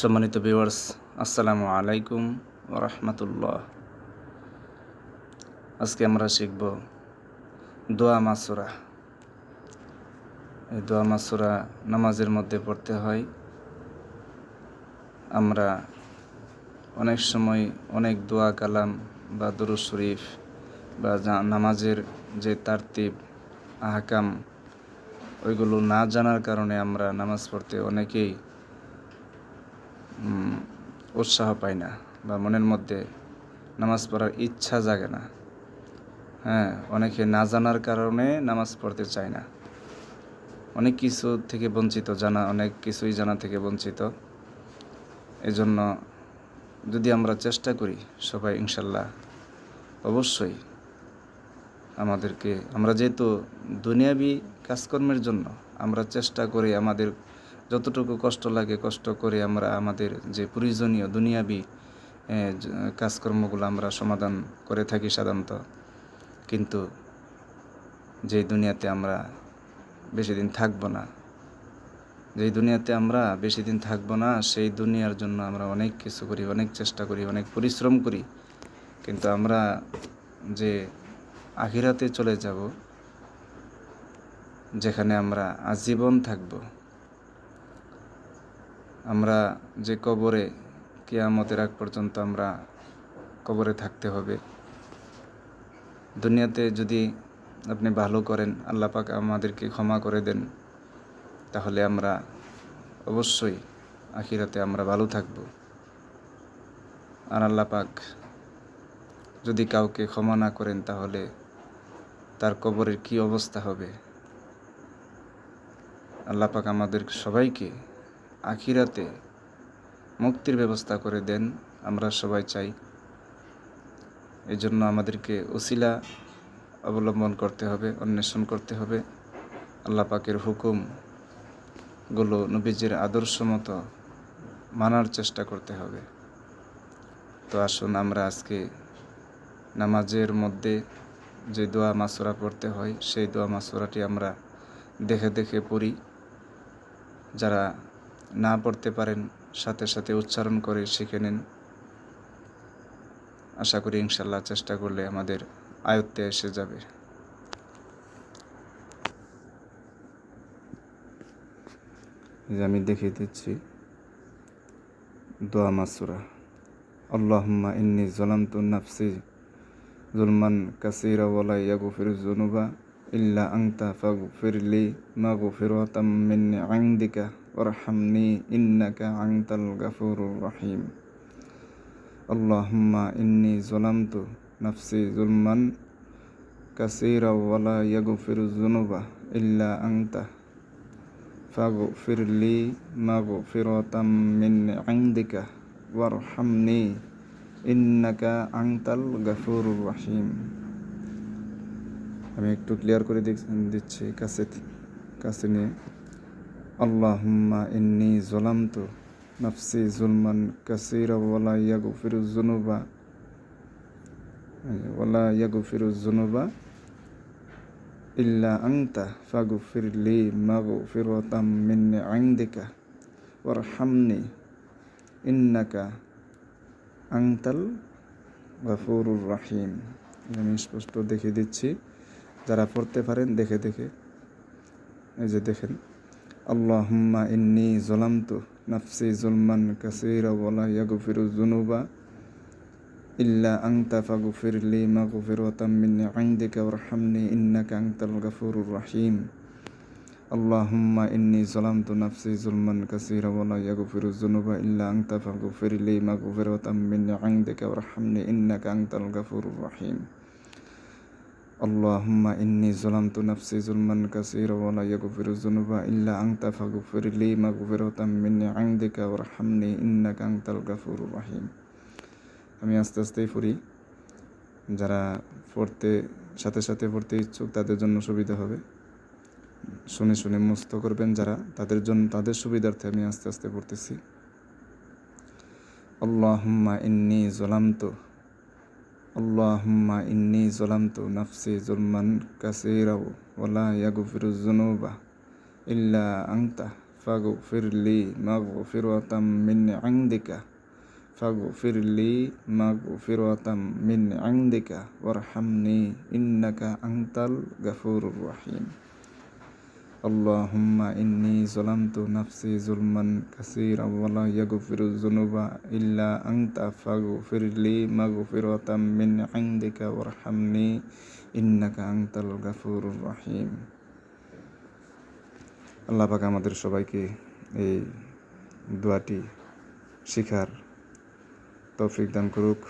সম্মানিত ভিউয়ার্স আসসালামু আলাইকুম রহমতুল্লাহ আজকে আমরা শিখব দোয়া মাসুরা। এই দোয়া মাসুরা নামাজের মধ্যে পড়তে হয়। আমরা অনেক সময় অনেক দোয়া কালাম বা দুরু শরীফ বা নামাজের যে তারতিব, আহকাম, ওইগুলো না জানার কারণে আমরা নামাজ পড়তে অনেকেই উৎসাহ পাই না বা মনের মধ্যে নামাজ পড়ার ইচ্ছা জাগে না। হ্যাঁ অনেকে না জানার কারণে নামাজ পড়তে চায় না। অনেক কিছু থেকে বঞ্চিত, জানা, অনেক কিছুই জানা থেকে বঞ্চিত। এজন্য যদি আমরা চেষ্টা করি সবাই ইনশাল্লাহ, অবশ্যই আমাদেরকে, আমরা যেহেতু দুনিয়াবি কাজকর্মের জন্য আমরা চেষ্টা করি আমাদের যতটুকু কষ্ট লাগে, কষ্ট করে আমরা আমাদের যে প্রয়োজনীয় দুনিয়াবি কাজকর্মগুলো আমরা সমাধান করে থাকি সাধারণত। কিন্তু যেই দুনিয়াতে আমরা বেশি দিন থাকব না, যেই দুনিয়াতে আমরা বেশি দিন থাকব না, সেই দুনিয়ার জন্য আমরা অনেক কিছু করি, অনেক চেষ্টা করি, অনেক পরিশ্রম করি। কিন্তু আমরা যে আখিরাতে চলে যাব, যেখানে আমরা আজীবন থাকব আমরা যে কবরে কেয়ামতের আগ পর্যন্ত আমরা কবরে থাকতে হবে। দুনিয়াতে যদি আপনি ভালো করেন, আল্লাহ পাক আমাদেরকে ক্ষমা করে দেন, তাহলে আমরা অবশ্যই আখিরাতে আমরা ভালো থাকব। আর আল্লাহ পাক যদি কাউকে ক্ষমা না করেন, তাহলে তার কবরের কি অবস্থা হবে? আল্লাহ পাক আমাদের সবাইকে আখিরাতে মুক্তির ব্যবস্থা করে দেন, আমরা সবাই চাই। এই জন্য আমাদেরকে ওসিলা অবলম্বন করতে হবে, অন্বেষণ করতে হবে। আল্লাহ পাকের হুকুমগুলো নবীজির আদর্শ মতো মানার চেষ্টা করতে হবে। তো আসুন আমরা আজকে নামাজের মধ্যে যে দোয়া মাসুরা পড়তে হয়, সেই দোয়া মাসুরাটি আমরা দেখে দেখে পড়ি। যারা না পড়তে পারেন, সাথে সাথে উচ্চারণ করে শিখে নিন। আশা করি ইনশাল্লাহ চেষ্টা করলে আমাদের আয়ত্তে এসে যাবে। আমি দেখিয়ে দিচ্ছি দোয়া মাসুরা। আল্লাহুম্মা ইন্নি জলামতু নাফসি জুলমান কাসীরা ওয়ালা ইয়াগফিরু যুনুবা ইল্লা আনতা ফাগফিরলি মাগফিরাতাম মিন ইনদিকা ওয়ারহামনি ইন্নাকা আনতাল গাফুরুর রহিম আল্লাহুম্মা ইন্নি জলামতু নাফসি জুলমান কাসীরা ওয়ালা ইয়াগফিরু যুনুবা ইল্লা আনতা ফাগফিরলি মাগফিরাতাম মিন ইনদিকা ওয়ারহামনি ইন্নাকা আনতাল গাফুরুর রহিম আমি একটু ক্লিয়ার করে দিচ্ছি, কাছে কাছে নিয়ে। আল্লাহুম্মা ইন্নি জলামতু নাফসি জুলমান কাসীরা ওয়ালা ইয়াগফিরু যুনুবা। ওয়ালা ইয়াগফিরু যুনুবা ইল্লা আনতা ফাগফিরলি মাগফিরাতাম মিন ইনদিকা ওয়ারহামনি ইন্নাকা আংতাল গাফুরুর রাহিম। আমি স্পষ্ট দেখে দিচ্ছি, যারা পড়তে পারেন দেখে দেখে। এই যে দেখেন আল্লাহম্মা ইন্নি জলামতু নাফসি জুলমান কাসিরা ওয়ালা ইয়াগফিরু যুনুবা ইল্লা আংতা ফাগফিরলি মাগফিরাতাম মিন ইনদিকা ওয়ারহামনি ইন্নাকা আংতাল গাফুরুর রহিম আল্লাহুম্মা ইন্নি জলামতু নাফসি জুলমান কাসীরা ওয়ালা ইয়াগফিরু যুনুবা ইল্লা আংতা ফাগফিরলি মাগফিরাতাম মিন ইনদিকা ওয়ারহামনি ইন্নাকা আংতাল গাফুরুর রহিম اللهم إني ظلمت نفسي ظلما كثيرا ولا يغفر الذنوب إلا أنت فاغفر لي مغفرة من عندك وارحمني إنك أنت الغفور الرحيم আমি আস্তে আস্তেই পড়ি যারা পড়তে সাথে সাথে পড়তে ইচ্ছুক তাদের জন্য সুবিধা হবে শুনে শুনে মুস্ত করবেন যারা তাদের জন্য তাদের সুবিধার্থে আমি আস্তে আস্তে পড়তেছি আল্লাহুম্মা ইন্নি জলামতু আল্লাহম্মা ইন্নি জলামতু নাফসি জুলমান কাসিরাও ওলা ইয়াগফিরু যুনুবা ইল্লা আংতা ফাগফিরলি মাগফিরাতাম মিন ইনদিকা ফাগফিরলি মাগফিরাতাম মিন ইনদিকা ওয়ারহামনি ইন্নাকা আংতাল গাফুরুর রহিম আল্লাহুম্মা ইন্নি জলামতু নাফসি জুলমান কাসির ওয়ালা ইয়াগফিরু যুনুবা ইল্লা আনতা ফাগফিরলি মাগফিরাতাম মিন ইনদিকা ওয়ারহামনি ইন্নাকা আনতাল গাফুরুর রহিম আল্লাহ পাক আমাদের সবাইকে এই দোয়াটি শিখার তৌফিক দান করুক।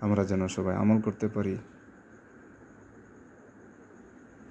আমরা যেন সবাই আমল করতে পারি।